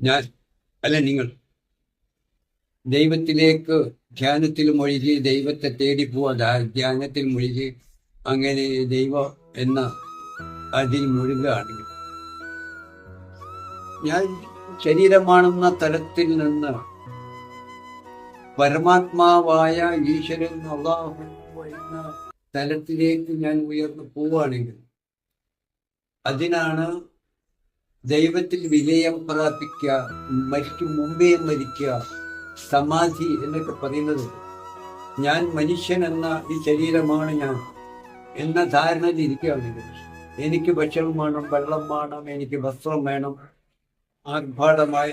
ഞാൻ അല്ല നിങ്ങൾ ദൈവത്തിലേക്ക് ധ്യാനത്തിൽ മുഴുകി ദൈവത്തെ തേടി പോവാ ധ്യാനത്തിൽ മുഴുകി അങ്ങനെ ദൈവം എന്ന അതിൽ മുഴുകുകയാണെങ്കിൽ ഞാൻ ശരീരമാണെന്ന തലത്തിൽ നിന്ന് പരമാത്മാവായ ഈശ്വരൻ എന്ന തലത്തിലേക്ക് ഞാൻ ഉയർന്നു പോവുകയാണെങ്കിൽ അതിനാണ് ദൈവത്തിൽ വിനയം പ്രാപിക്കുക മരിക്കും മുമ്പേ മരിക്കുക സമാധി എന്നൊക്കെ പറയുന്നത് ഞാൻ മനുഷ്യൻ എന്ന ഈ ശരീരമാണ് ഞാൻ എന്ന ധാരണയിൽ ഇരിക്കുകയാണ് എനിക്ക് ഭക്ഷണം വേണം വെള്ളം വേണം എനിക്ക് വസ്ത്രം വേണം ആർഭാടമായ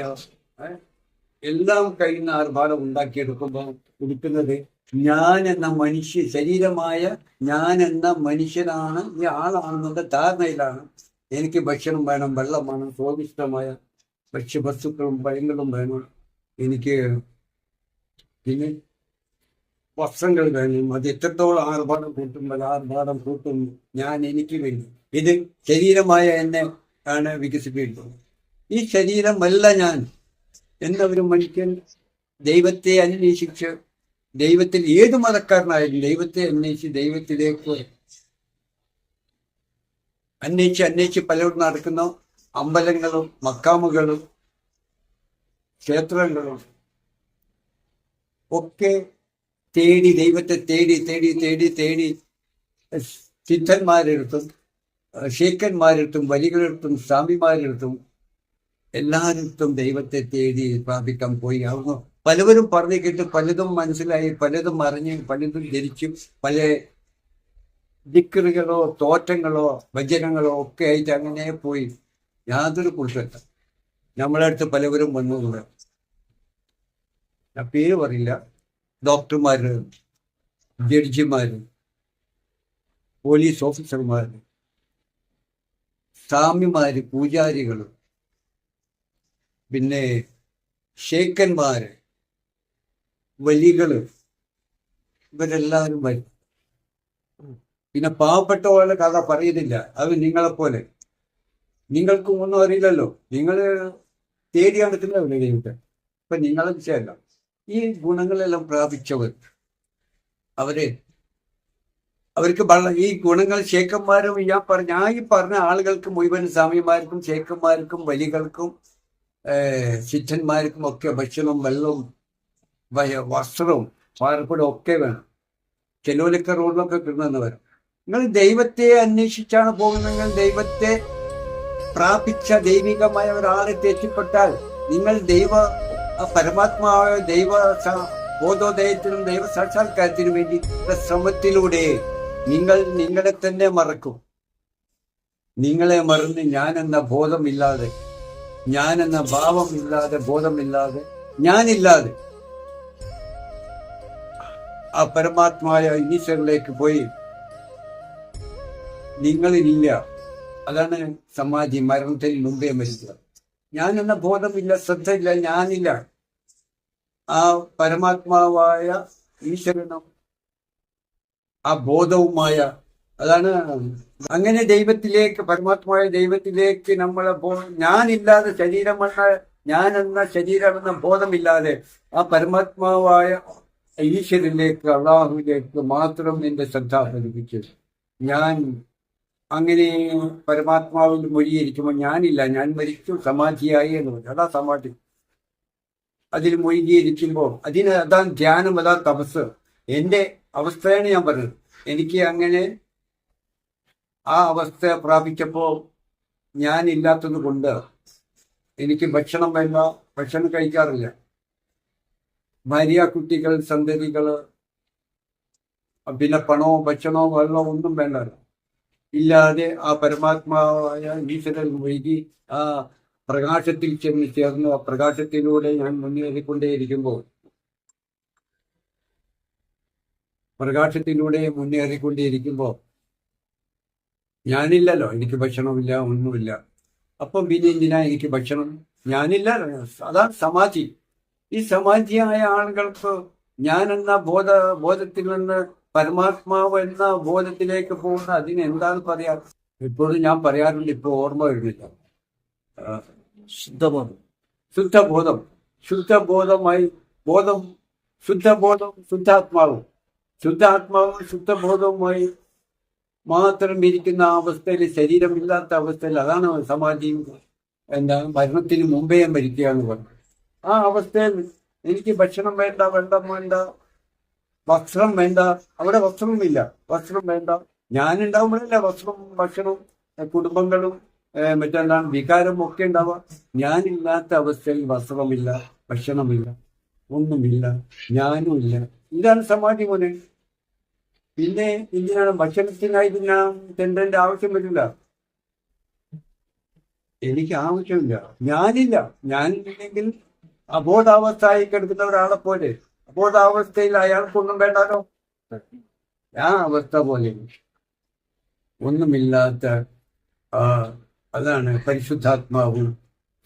എല്ലാം കഴിയുന്ന ആർഭാടം ഉണ്ടാക്കിയെടുക്കുമ്പോൾ കൊടുക്കുന്നത് ഞാൻ എന്ന മനുഷ്യ ശരീരമായ ഞാൻ എന്ന മനുഷ്യനാണ് ഈ ആളാണെന്നുള്ള ധാരണയിലാണ് എനിക്ക് ഭക്ഷണം വേണം വെള്ളം വേണം സ്വാദിഷ്ടമായ ഭക്ഷ്യവസ്തുക്കളും പഴങ്ങളും വേണം. എനിക്ക് പിന്നെ വസ്ത്രങ്ങൾ വേണം. അത് എത്രത്തോളം ആർഭാടം കൂട്ടുമ്പോൾ ആർഭാടം കൂട്ടും ഞാൻ എനിക്ക് വേണ്ടി. ഇത് ശരീരമായ എന്നെ ആണ് വികസിപ്പിക്കുന്നത്. ഈ ശരീരമല്ല ഞാൻ. എന്തൊരു മനുഷ്യൻ? ദൈവത്തെ അന്വേഷിച്ച് ദൈവത്തിൽ ഏത് മതക്കാരനായാലും ദൈവത്തെ അന്വേഷിച്ച് ദൈവത്തിലേക്ക് അന്വേഷിച്ച് അന്വേഷിച്ച് പലരും നടക്കുന്ന അമ്പലങ്ങളും മക്കാമുകളും ക്ഷേത്രങ്ങളും ഒക്കെ തേടി ദൈവത്തെ തേടി തേടി തേടി തേടി സിദ്ധന്മാരെടുത്തും ഷേഖന്മാരെടുത്തും വലികളെടുത്തും സ്വാമിമാരെടുത്തും എല്ലായിടത്തും ദൈവത്തെ തേടി പ്രാപിക്കാൻ പോയി. ആവുന്നു പലവരും പറഞ്ഞു കേട്ട് പലതും മനസ്സിലായി പലതും അറിഞ്ഞ് പലതും ധരിച്ചു പല ദിക്കറുകളോ തോറ്റങ്ങളോ ഭജനങ്ങളോ ഒക്കെ ആയിട്ട് അങ്ങനെ പോയി. യാതൊരു കുറിച്ചല്ല നമ്മളെ അടുത്ത് പലവരും വന്നുകൂടെ ഞാൻ പേര് പറയില്ല. ഡോക്ടർമാര് ജഡ്ജിമാര് പോലീസ് ഓഫീസർമാര് സ്വാമിമാര് പൂജാരികൾ പിന്നെ ഷേക്കന്മാര് വലികൾ ഇവരെല്ലാവരും വരും. പിന്നെ പാവപ്പെട്ട കഥ പറയുന്നില്ല. അത് നിങ്ങളെപ്പോലെ. നിങ്ങൾക്കും ഒന്നും അറിയില്ലല്ലോ. നിങ്ങൾ തേടി നടക്കുന്നവല്ലേ ദൈവത്തെ ഇപ്പൊ നിങ്ങളെ വിഷയമല്ല. ഈ ഗുണങ്ങളെല്ലാം പ്രാപിച്ചവർ. അവർ അവർക്ക് ഈ ഗുണങ്ങൾ ശേഖന്മാരും ഞാൻ പറഞ്ഞ ഞാൻ ഈ പറഞ്ഞ ആളുകൾക്ക് മുഴുവൻ സ്വാമിമാർക്കും ശേഖന്മാർക്കും വലികൾക്കും ശിഷ്യന്മാർക്കും ഒക്കെ ഭക്ഷണവും വെള്ളവും വസ്ത്രവും പാർപ്പിടവും ഒക്കെ വേണം. ചെലോലൊക്കെ റോഡിലൊക്കെ വരും. നിങ്ങൾ ദൈവത്തെ അന്വേഷിച്ചാണ് നിങ്ങൾ ദൈവത്തെ പ്രാപിച്ച ദൈവികമായ ഒരാളെ തെറ്റിപ്പെട്ടാൽ നിങ്ങൾ ദൈവ പരമാത്മാവായ ദൈവ ബോധോദയത്തിനും ദൈവ സാക്ഷാത്കാരത്തിനും വേണ്ടി ശ്രമത്തിലൂടെ നിങ്ങൾ നിങ്ങളെ തന്നെ മറക്കും. നിങ്ങളെ മറന്ന് ഞാൻ എന്ന ബോധമില്ലാതെ ഞാൻ എന്ന ഭാവമില്ലാതെ ബോധമില്ലാതെ ഞാനില്ലാതെ ആ പരമാത്മായ ഈശ്വരിലേക്ക് പോയി നിങ്ങളിലില്ല അതാണ് സമാധി മരണത്തിന് മുമ്പേ മരിക്കുക ഞാൻ എന്ന ബോധമില്ല ശ്രദ്ധയില്ല ഞാനില്ല. ആ പരമാത്മാവായ ഈശ്വരനും ആ ബോധവുമായ അതാണ് അങ്ങനെ ദൈവത്തിലേക്ക് പരമാത്മാവായ ദൈവത്തിലേക്ക് നമ്മളെ ഞാനില്ലാതെ ശരീരമെന്ന ഞാൻ എന്ന ശരീരമെന്ന ബോധമില്ലാതെ ആ പരമാത്മാവായ ഈശ്വരനിലേക്ക് അള്ളാഹുവിലേക്ക് മാത്രം എന്റെ ശ്രദ്ധ പതിപ്പിച്ചത് ഞാൻ അങ്ങനെ പരമാത്മാവിൽ മൊഴിയിരിക്കുമ്പോൾ ഞാനില്ല ഞാൻ മരിച്ചു സമാധിയായി എന്ന് പറഞ്ഞു. അതാ സമാധി. അതിൽ മൊഴിയിരിക്കുമ്പോൾ അതിന് അതാ ധ്യാനം അതാ തപസ്. എന്റെ അവസ്ഥയാണ് ഞാൻ പറഞ്ഞത്. എനിക്ക് അങ്ങനെ ആ അവസ്ഥ പ്രാപിച്ചപ്പോൾ ഞാനില്ലാത്തത് കൊണ്ട് എനിക്ക് ഭക്ഷണം വേണ്ട ഭക്ഷണം കഴിക്കാറില്ല. ഭാര്യ കുട്ടികൾ സന്തതികൾ പിന്നെ പണമോ ഭക്ഷണമോ വെള്ളമോ ഒന്നും വേണ്ടല്ലോ ഇല്ലാതെ ആ പരമാത്മാവായ ഈശ്വരൻ വൈകി ആ പ്രകാശത്തിൽ ചെന്ന് ചേർന്നു. ആ പ്രകാശത്തിലൂടെ ഞാൻ മുന്നേറിക്കൊണ്ടേയിരിക്കുമ്പോൾ പ്രകാശത്തിലൂടെ മുന്നേറിക്കൊണ്ടേയിരിക്കുമ്പോൾ ഞാനില്ലല്ലോ. എനിക്ക് ഭക്ഷണമില്ല ഒന്നുമില്ല. അപ്പം പിന്നെ എന്തിനാ എനിക്ക് ഭക്ഷണം? ഞാനില്ല അതാ സമാധി. ഈ സമാധിയായ ആളുകൾക്ക് ഞാൻ എന്ന ബോധ ബോധത്തിൽ നിന്ന് പരമാത്മാവ് എന്ന ബോധത്തിലേക്ക് പോകുന്ന അതിന് എന്താണ് പറയാ? ഇപ്പോഴും ഞാൻ പറയാറുണ്ട് ഇപ്പൊ ഓർമ്മ വരുന്നില്ല. ശുദ്ധബോധം. ശുദ്ധബോധം. ശുദ്ധബോധമായി ബോധം ശുദ്ധബോധം ശുദ്ധാത്മാവും. ശുദ്ധാത്മാവും ശുദ്ധബോധവുമായി മാത്രം ഇരിക്കുന്ന അവസ്ഥയിൽ ശരീരമില്ലാത്ത അവസ്ഥയിൽ അതാണ് സമാധി എന്താ മരണത്തിന് മുമ്പേ മരിക്കുക എന്ന് പറഞ്ഞു. ആ അവസ്ഥയിൽ എനിക്ക് ഭക്ഷണം വേണ്ട വെള്ളം വേണ്ട വസ്ത്രം വേണ്ട. അവിടെ വസ്ത്രമില്ല വസ്ത്രം വേണ്ട. ഞാൻ ഉണ്ടാവുമ്പോഴല്ല വസ്ത്രം ഭക്ഷണവും കുടുംബങ്ങളും മറ്റെന്താണ് വികാരവും ഒക്കെ ഉണ്ടാവുക. ഞാനില്ലാത്ത അവസ്ഥയിൽ വസ്ത്രമില്ല ഭക്ഷണമില്ല ഒന്നുമില്ല ഞാനും ഇല്ല ഇതാണ് സമാധി മോനെ. പിന്നെ എന്തിനാണ് ഭക്ഷണത്തിനായി പിന്നെ തെണ്ടന്റെ ആവശ്യം വരില്ല? എനിക്ക് ആവശ്യമില്ല. ഞാനില്ല. ഞാനില്ലെങ്കിൽ അബോധാവസ്ഥയായി കിടക്കുന്ന ഒരാളെ പോലെ. അബോധാവസ്ഥയിൽ അയാൾക്കൊന്നും വേണ്ടാലോ? ആ അവസ്ഥ പോലെ. ഒന്നുമില്ലാത്ത ആ, അതാണ് പരിശുദ്ധാത്മാവും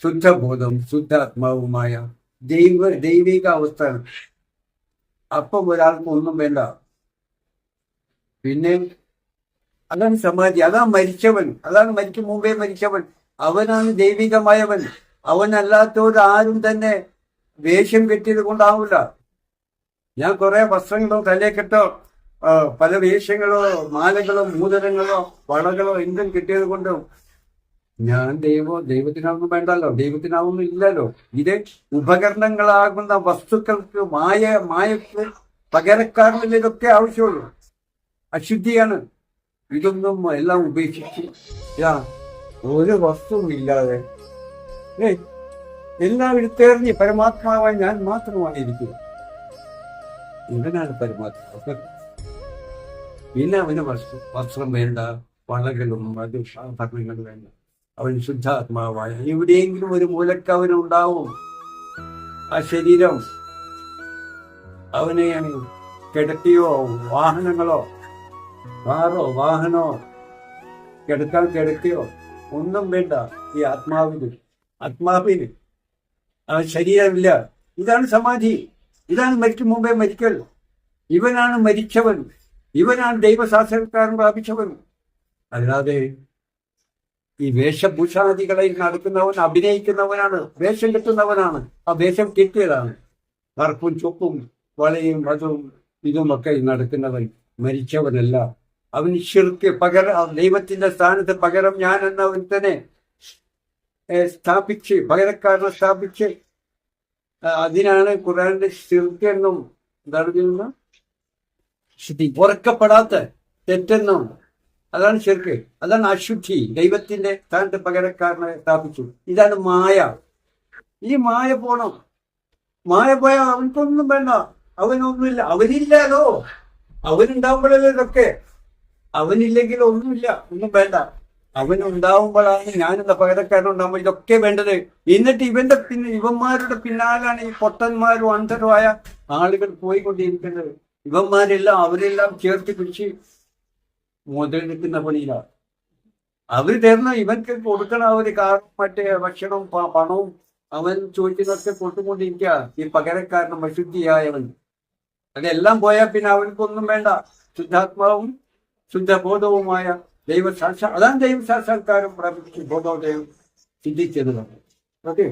ശുദ്ധബോധം ശുദ്ധാത്മാവുമായ ദൈവ ദൈവിക അവസ്ഥ അപ്പം ഒരാൾക്ക് ഒന്നും വേണ്ട. പിന്നെ അതാണ് സമാധി. അതാണ് മരിച്ചവൻ. അതാണ് മരിക്കും മുമ്പേ മരിച്ചവൻ. അവനാണ് ദൈവികമായവൻ. അവനല്ലാത്തവർ ആരും തന്നെ വേഷം കെട്ടിയത് കൊണ്ടാവില്ല. ഞാൻ കുറെ വസ്ത്രങ്ങളോ തലയെക്കെട്ടോ ആ, പല വേഷങ്ങളോ മാലകളോ മൂതരങ്ങളോ വളകളോ എന്തും കിട്ടിയത് കൊണ്ടും ഞാൻ ദൈവം ദൈവത്തിനാവൊന്നും വേണ്ടല്ലോ. ദൈവത്തിനാവൊന്നും ഇല്ലല്ലോ. ഇത് ഉപകരണങ്ങളാകുന്ന വസ്തുക്കൾക്ക് മായ മായക്ക് പകരക്കാരനിൽ ഇതൊക്കെ ആവശ്യമുള്ളൂ. അശുദ്ധിയാണ്. ഇതൊന്നും എല്ലാം ഉപേക്ഷിച്ച് ഇതാ ഒരു വസ്തുവും ഇല്ലാതെ. ഏ എല്ലാം എടുത്തേറിഞ്ഞ് പരമാത്മാവായി ഞാൻ മാത്രമാണ് ഇരിക്കുക ഇവനാണ് പരമാത്മാവ് പിന്നെ അവന് വസ്തു വസ്ത്രം വേണ്ട വളകളും ഭരണങ്ങൾ വേണ്ട. അവൻ ശുദ്ധാത്മാവായ എവിടെയെങ്കിലും ഒരു മൂലക്ക് അവനുണ്ടാവും. ആ ശരീരം അവനെ കിടത്തിയോ വാഹനങ്ങളോ കാറോ വാഹനോ കിടക്കാൻ കിടക്കയോ ഒന്നും വേണ്ട ഈ ആത്മാവിന്. ആത്മാവിന് ആ ശരീരമില്ല. ഇതാണ് സമാധി. ഇതാണ് മരിക്കും മുമ്പേ മരിക്കൽ. ഇവനാണ് മരിച്ചവൻ. ഇവനാണ് ദൈവശാസ്ത്രക്കാരൻ പ്രാപിച്ചവൻ. അല്ലാതെ ഈ വേഷഭൂഷാദികളിൽ നടക്കുന്നവൻ അഭിനയിക്കുന്നവനാണ് വേഷം കിട്ടുന്നവനാണ്. ആ വേഷം കിട്ടിയതാണ്. കറുപ്പും ചുപ്പും വളയും അതും ഇതുമൊക്കെ നടക്കുന്നവൻ മരിച്ചവനല്ല. അവൻ ശിർക്ക് പകരം ദൈവത്തിന്റെ സ്ഥാനത്ത് പകരം ഞാൻ എന്നവൻ തന്നെ സ്ഥാപിച്ച് പകരക്കാരനെ സ്ഥാപിച്ച് അതിനാണ് ഖുറാന്റെ ശിർക്ക് എന്നും എന്താണ് ചെയ്യുന്നത്? ഉറക്കപ്പെടാത്ത തെറ്റെന്നും അതാണ് ശിർക്ക്. അതാണ് അശുദ്ധി. ദൈവത്തിന്റെ സ്ഥാനത്ത് പകരക്കാരനെ സ്ഥാപിച്ചു. ഇതാണ് മായ. ഈ മായ പോണം. മായ പോയാൽ അവനക്കൊന്നും വേണ്ട. അവനൊന്നുമില്ല. അവനില്ലാലോ? അവനുണ്ടാവുമ്പോഴല്ലേ ഇതൊക്കെ? അവനില്ലെങ്കിൽ ഒന്നുമില്ല. ഒന്നും വേണ്ട. അവനുണ്ടാവുമ്പോഴാണ് ഞാനെന്ന പകരക്കാരനുണ്ടാവുമ്പോൾ ഇതൊക്കെ വേണ്ടത്? എന്നിട്ട് ഇവന്റെ പിന്നെ ഇവന്മാരുടെ പിന്നാലാണ് ഈ പൊട്ടന്മാരും അന്ധരുമായ ആളുകൾ പോയിക്കൊണ്ടിരിക്കുന്നത്. ഇവന്മാരെല്ലാം അവരെല്ലാം ചേർത്ത് പിടിച്ച് മുതലെടുക്കുന്ന പണിയിലാണ്. അവർ തരുന്ന ഇവൻക്ക് കൊടുക്കണ ഒരു കാരണം മറ്റേ ഭക്ഷണവും പണവും അവൻ ചോദിക്കുന്നതൊക്കെ കൊടുത്തുകൊണ്ടിരിക്കുക ഈ പകരക്കാരനും അശുദ്ധിയായവൻ. അതെല്ലാം പോയാൽ പിന്നെ അവനക്കൊന്നും വേണ്ട. ശുദ്ധാത്മാവും ശുദ്ധബോധവുമായ ദൈവസാക്ഷാ അതാണ് ദൈവസാക്ഷാത്കാരം പ്രാപിച്ച് ബോധോദയം സിദ്ധിച്ചത് ഓക്കെ?